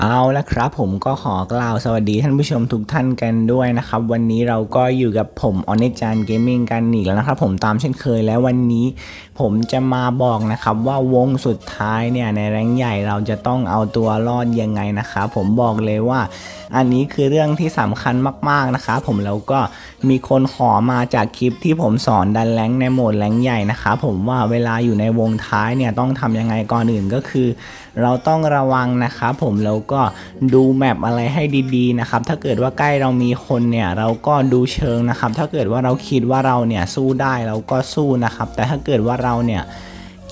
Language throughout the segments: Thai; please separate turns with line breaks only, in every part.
เอาละครับผมก็ขอกล่าวสวัสดีท่านผู้ชมทุกท่านกันด้วยนะครับ วันนี้เราก็อยู่กับผมออนิจานเกมมิ่งกันอีกแล้วนะครับ ผมตามเช่นเคยแล้ววันนี้ผมจะมาบอกนะครับว่าวงสุดท้ายเนี่ยในแรงใหญ่เราจะต้องเอาตัวรอดยังไงนะครับผมบอกเลยว่า อันนี้คือเรื่องที่สำคัญมากๆนะครับผมแล้วก็มีคนขอมาจากคลิปที่ผมสอนดันแรงในโหมดแรงใหญ่นะครับผมว่าเวลาอยู่ในวงท้ายเนี่ยต้องทำยังไงก่อนอื่นก็คือ เราต้องระวังนะครับผมแล้วก็ดูแมปอะไรให้ดีๆนะครับถ้าเกิดว่าใกล้เรามีคนเนี่ยเราก็ดูเชิงนะครับ ถ้าเกิดว่าเราคิดว่าเราเนี่ยสู้ได้เราก็สู้นะครับ แต่ถ้าเกิดว่าเราเนี่ย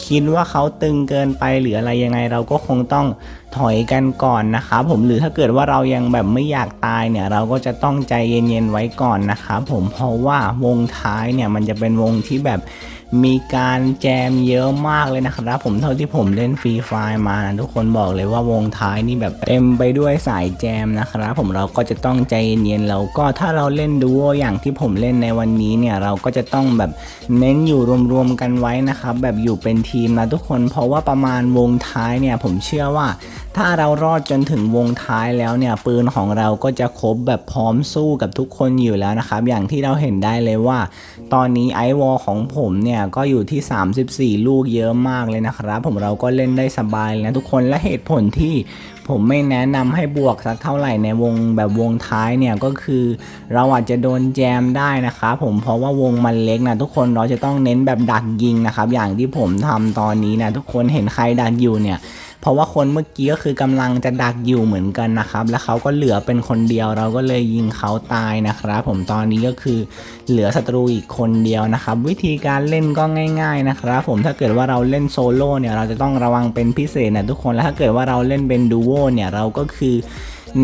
คิดว่าเขาตึงเกินไปหรืออะไรยังไงเราก็คงต้องถอยกันก่อนนะครับผมหรือถ้าเกิดว่าเรายังแบบไม่อยากตายเนี่ยเราก็จะต้องใจเย็นๆไว้ก่อนนะครับผมเพราะว่าวงท้ายเนี่ยมันจะเป็นวงที่แบบ มีการแจมเยอะมากเลยนะครับผมเท่าที่ผมเล่นฟรีไฟมานะทุกคนบอกเลยว่าวงท้ายนี่แบบเต็มไปด้วยสายแจมนะครับผมเราก็จะต้องใจเย็นๆแล้วก็ถ้าเราเล่นดูโออย่างที่ผมเล่นในวันนี้เนี่ยเราก็จะต้องแบบเน้นอยู่รวมๆกันไว้นะครับแบบอยู่เป็นทีมนะทุกคนเพราะว่าประมาณวงท้ายเนี่ยผมเชื่อว่า ถ้าเรารอดจนถึงวงท้ายแล้วเนี่ยปืนของเราก็จะครบแบบพร้อมสู้กับทุกคนอยู่แล้วนะครับอย่างที่เราเห็นได้เลยว่า ตอนนี้ไอวอลของผมเนี่ยก็อยู่ที่ 34 ลูกเยอะมากเลยนะครับ ผมเราก็เล่นได้สบายนะทุกคนและเหตุผลที่ผมไม่แนะนำให้บวกสักเท่าไหร่ในวงแบบวงท้ายเนี่ยก็คือ เราอาจจะโดนแจมได้นะครับผมเพราะว่าวงมันเล็กนะทุกคนเราจะต้องเน้นแบบดักยิงนะครับอย่างที่ผมทำตอนนี้นะทุกคนเห็นใครดักอยู่เนี่ย เพราะว่าคนเมื่อกี้ก็คือกำลังจะดักอยู่เหมือนกันนะครับ แล้วเขาก็เหลือเป็นคนเดียวเราก็เลยยิงเขาตายนะครับ ผมตอนนี้ก็คือเหลือศัตรูอีกคนเดียวนะครับ วิธีการเล่นก็ง่าย ๆนะครับ ผมถ้าเกิดว่าเราเล่นโซโล่เนี่ยเราจะต้องระวังเป็นพิเศษนะทุกคนแล้วถ้าเกิดว่าเราเล่นเป็นดูโอเนี่ยเราก็คือ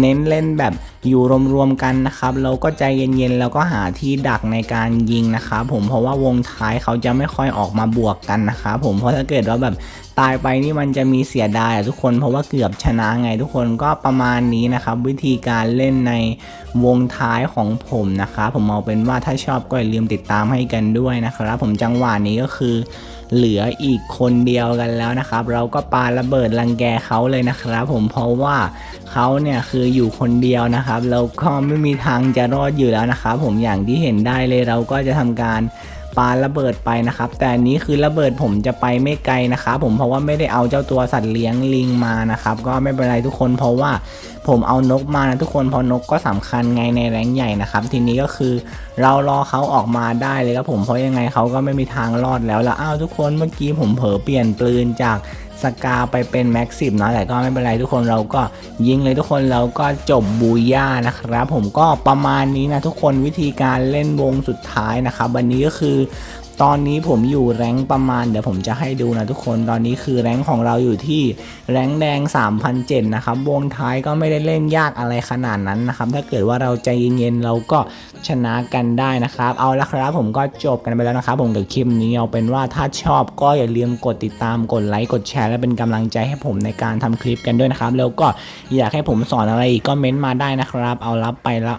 เน้นเล่นแบบอยู่รวมๆกันนะครับแล้วก็ใจเย็นๆแล้วก็หาที่ดักในการยิงนะครับผมเพราะว่าวงท้ายเขาจะไม่ค่อยออกมาบวกกันนะครับผมเพราะถ้าเกิดว่าแบบตายไปนี่มันจะมีเสียดายอะทุกคนเพราะว่าเกือบชนะไงทุกคนก็ประมาณนี้นะครับ วิธีการเล่นในวงท้ายของผมนะครับผมเอาเป็นว่าถ้าชอบก็อย่าลืมติดตามให้กันด้วยนะครับ ผมจังหวะนี้ก็คือเหลืออีกคนเดียวกันแล้วนะครับ เราก็ปาระเบิดรังแกเขาเลยนะครับ ผมเพราะว่าเขาเนี่ยคืออยู่คนเดียวนะครับแล้วก็ไม่มีทางจะรอดอยู่แล้วนะครับ ผมอย่างที่เห็นได้เลยเราก็จะทำการ ปาระเบิดไปนะครับ แต่อันนี้คือระเบิดผมจะไปไม่ไกลนะครับผมเพราะว่าไม่ได้เอาเจ้าตัวสัตว์เลี้ยงลิงมานะครับ ก็ไม่เป็นไรทุกคนเพราะว่าผมเอานกมานะทุกคนเพราะนกก็สำคัญไงในแรงใหญ่นะครับ ทีนี้ก็คือเรารอเขาออกมาได้เลยครับผมเพราะยังไงเขาก็ไม่มีทางรอดแล้วแล้วอ้าวทุกคนเมื่อกี้ผมเผลอเปลี่ยนปืนจาก สกาไปเป็นแม็กซิมนะแต่ก็ไม่เป็นไรทุกคนเราก็ยิงเลยทุกคนเราก็จบบูย่านะครับ ผมก็ประมาณนี้นะทุกคนวิธีการเล่นวงสุดท้ายนะครับวันนี้ก็คือ ตอนนี้ผมอยู่แรงประมาณเดี๋ยวผมจะให้ดูนะทุกคนตอนนี้คือแรงของเราอยู่ที่แรงแดง3,007นะครับวงท้ายก็ไม่ได้เล่นยากอะไรขนาดนั้นนะครับถ้าเกิดว่าเราใจเย็นๆเราก็ชนะกันได้นะครับ เอาละครับผมก็จบกันไปแล้วนะครับผมกับคลิปนี้เอาเป็นว่าถ้าชอบก็อย่าลืมกดติดตามกดไลค์กดแชร์และเป็นกำลังใจให้ผมในการทำคลิปกันด้วยนะครับ แล้วก็อยากให้ผมสอนอะไรอีกก็เม้นต์มาได้นะครับ เอารับไปละ